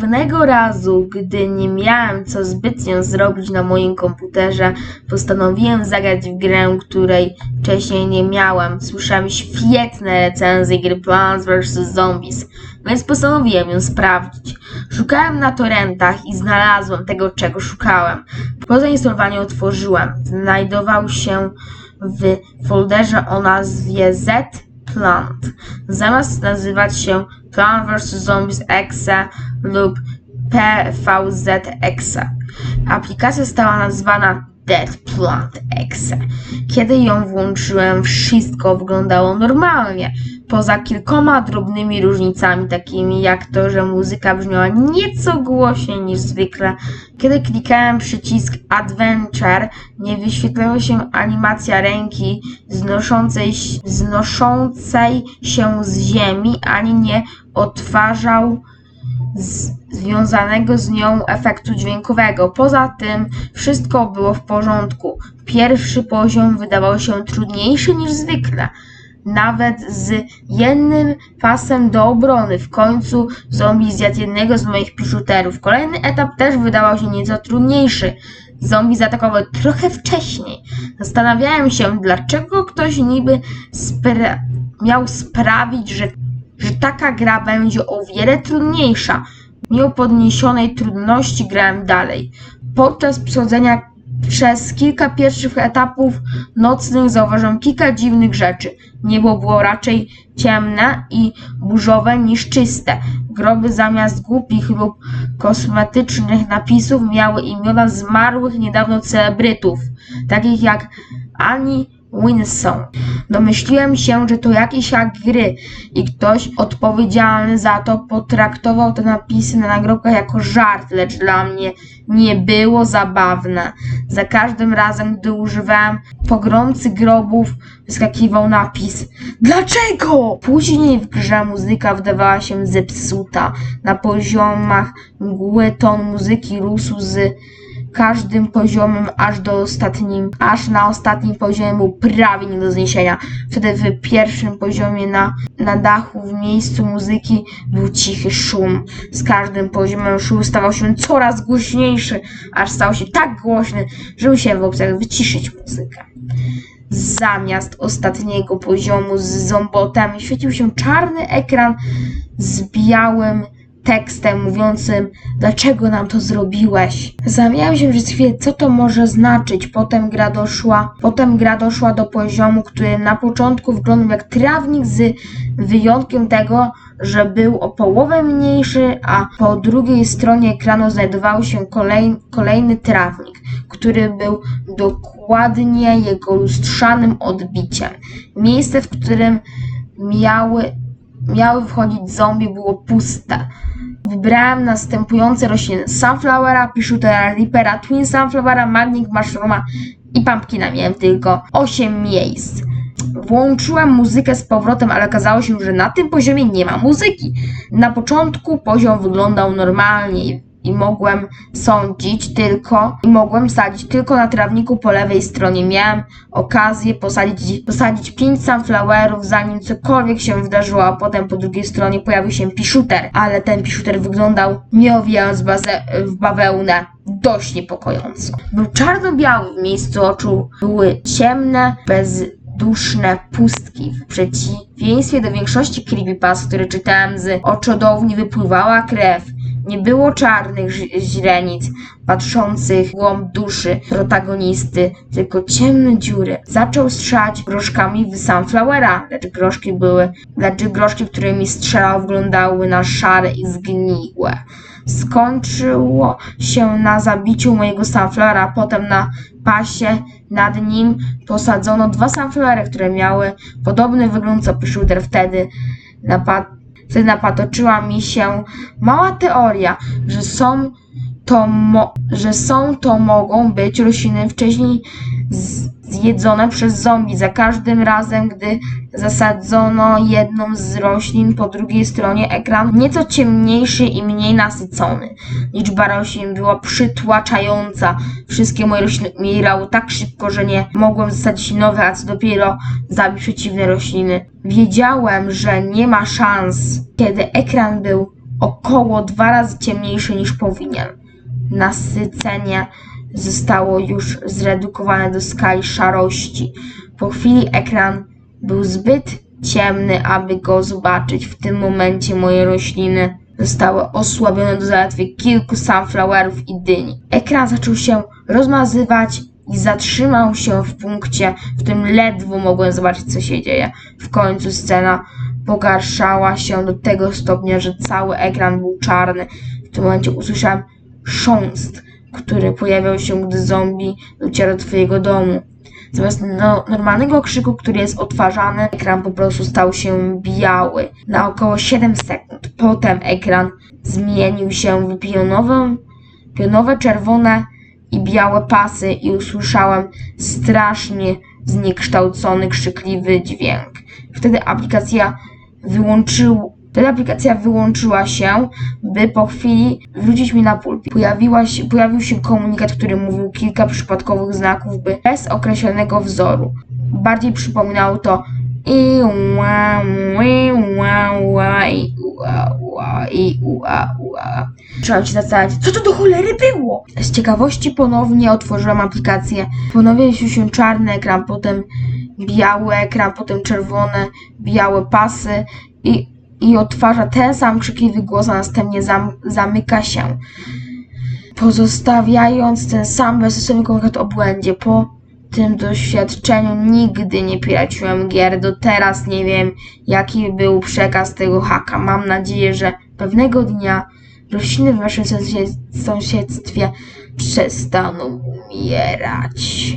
Pewnego razu, gdy nie miałem co zbytnio zrobić na moim komputerze, postanowiłem zagrać w grę, której wcześniej nie miałem. Słyszałem świetne recenzje gry Plants vs. Zombies, więc postanowiłem ją sprawdzić. Szukałem na torrentach i znalazłem tego, czego szukałem. Po zainstalowaniu otworzyłem. Znajdował się w folderze o nazwie Z Plant. Zamiast nazywać się Plant vs. Zombies Exe lub PVZ Exe. Aplikacja stała nazwana Dead Plant Exe. Kiedy ją włączyłem, wszystko wyglądało normalnie. Poza kilkoma drobnymi różnicami, takimi jak to, że muzyka brzmiała nieco głośniej niż zwykle. Kiedy klikałem przycisk Adventure, nie wyświetlała się animacja ręki znoszącej, znoszącej się z ziemi, ani nie odtwarzał związanego z nią efektu dźwiękowego. Poza tym wszystko było w porządku. Pierwszy poziom wydawał się trudniejszy niż zwykle. Nawet z jednym pasem do obrony. W końcu zombie zjadł jednego z moich piszuterów. Kolejny etap też wydawał się nieco trudniejszy. Zombie zaatakowały trochę wcześniej. Zastanawiałem się, dlaczego ktoś niby spra- miał sprawić, że że taka gra będzie o wiele trudniejsza. Mimo podniesionej trudności grałem dalej. Podczas przechodzenia przez kilka pierwszych etapów nocnych zauważyłem kilka dziwnych rzeczy. Niebo było raczej ciemne i burzowe niż czyste. Groby zamiast głupich lub kosmetycznych napisów miały imiona zmarłych niedawno celebrytów, takich jak Annie Winson. Domyśliłem się, że to jakieś jak gry i ktoś odpowiedzialny za to potraktował te napisy na nagrobkach jako żart, lecz dla mnie nie było zabawne. Za każdym razem, gdy używałem pogromcy grobów, wyskakiwał napis Dlaczego? Później w grze muzyka wydawała się zepsuta. Na poziomach mgły ton muzyki rósł z każdym poziomem aż do ostatnim, aż na ostatnim poziomie był prawie nie do zniesienia. Wtedy w pierwszym poziomie na, na dachu w miejscu muzyki był cichy szum. Z każdym poziomem szum stawał się coraz głośniejszy, aż stał się tak głośny, że musiałem w opcjach wyciszyć muzykę. Zamiast ostatniego poziomu z zombotem świecił się czarny ekran z białym tekstem mówiącym, dlaczego nam to zrobiłeś. Zastanawiałem się przez chwilę, co to może znaczyć. Potem gra doszła, potem gra doszła do poziomu, który na początku wyglądał jak trawnik z wyjątkiem tego, że był o połowę mniejszy, a po drugiej stronie ekranu znajdował się kolej, kolejny trawnik, który był dokładnie jego lustrzanym odbiciem. Miejsce, w którym miały miały wchodzić zombie, było puste. Wybrałem następujące rośliny: Sunflowera, Pishootera, Reapera, Twin Sunflowera, Magnic Mushrooma i Pumpkina. Miałem tylko 8 miejsc. Włączyłem muzykę z powrotem, ale okazało się, że na tym poziomie nie ma muzyki. Na początku poziom wyglądał normalnie i mogłem sądzić tylko i mogłem sadzić tylko na trawniku po lewej stronie. Miałem okazję posadzić, posadzić pięć sunflowerów zanim cokolwiek się wydarzyło, a potem po drugiej stronie pojawił się piszuter, ale ten piszuter wyglądał nie owijając bazę, w bawełnę dość niepokojąco. Był czarno-biały, w miejscu oczu były ciemne, bezduszne pustki. W przeciwieństwie do większości creepypast, które czytałem z oczodowni wypływała krew. Nie było czarnych źrenic patrzących w głąb duszy protagonisty, tylko ciemne dziury. Zaczął strzelać groszkami w Sunflowera, lecz groszki były, lecz groszki, którymi strzelał, wyglądały na szare i zgniłe. Skończyło się na zabiciu mojego Sunflowera, potem na pasie nad nim posadzono dwa Sunflowery, które miały podobny wygląd co Shooter. Wtedy napad Wtedy napatoczyła mi się mała teoria, że są to, że są to mogą być rośliny wcześniej zjedzone przez zombie. Za każdym razem, gdy zasadzono jedną z roślin po drugiej stronie ekran, nieco ciemniejszy i mniej nasycony. Liczba roślin była przytłaczająca. Wszystkie moje rośliny umierały tak szybko, że nie mogłem zasadzić nowe, a co dopiero zabić przeciwne rośliny. Wiedziałem, że nie ma szans, kiedy ekran był około dwa razy ciemniejszy niż powinien. Nasycenie zostało już zredukowane do skali szarości. Po chwili ekran był zbyt ciemny, aby go zobaczyć. W tym momencie moje rośliny zostały osłabione do zaledwie kilku sunflowerów i dyni. Ekran zaczął się rozmazywać i zatrzymał się w punkcie, w którym ledwo mogłem zobaczyć, co się dzieje. W końcu scena pogarszała się do tego stopnia, że cały ekran był czarny. W tym momencie usłyszałem sząst, który pojawiał się, gdy zombie dociera do twojego domu. Zamiast no, normalnego krzyku, który jest odtwarzany, ekran po prostu stał się biały na około 7 sekund. Potem ekran zmienił się w pionowe, pionowe czerwone i białe pasy i usłyszałem strasznie zniekształcony, krzykliwy dźwięk. Wtedy aplikacja wyłączył, wtedy aplikacja wyłączyła się, by po chwili wrócić mi na pulpit. Pojawiła się, pojawił się komunikat, który mówił kilka przypadkowych znaków, by bez określonego wzoru. Bardziej przypominało to i ła, ły, ła, ła, i ua, ua, i ua, ua. Zacząłem się zastanawiać, co to do cholery było? Z ciekawości ponownie otworzyłam aplikację. Ponownie się czarny ekran, potem biały ekran, potem czerwone, białe pasy i, i odtwarza ten sam krzykliwy głos, a następnie zam, zamyka się, pozostawiając ten sam bezsensowny komunikat o błędzie. Po tym doświadczeniu nigdy nie piraciłem gier, do teraz nie wiem jaki był przekaz tego haka. Mam nadzieję, że pewnego dnia rośliny w sąsied- sąsiedztwie przestaną umierać.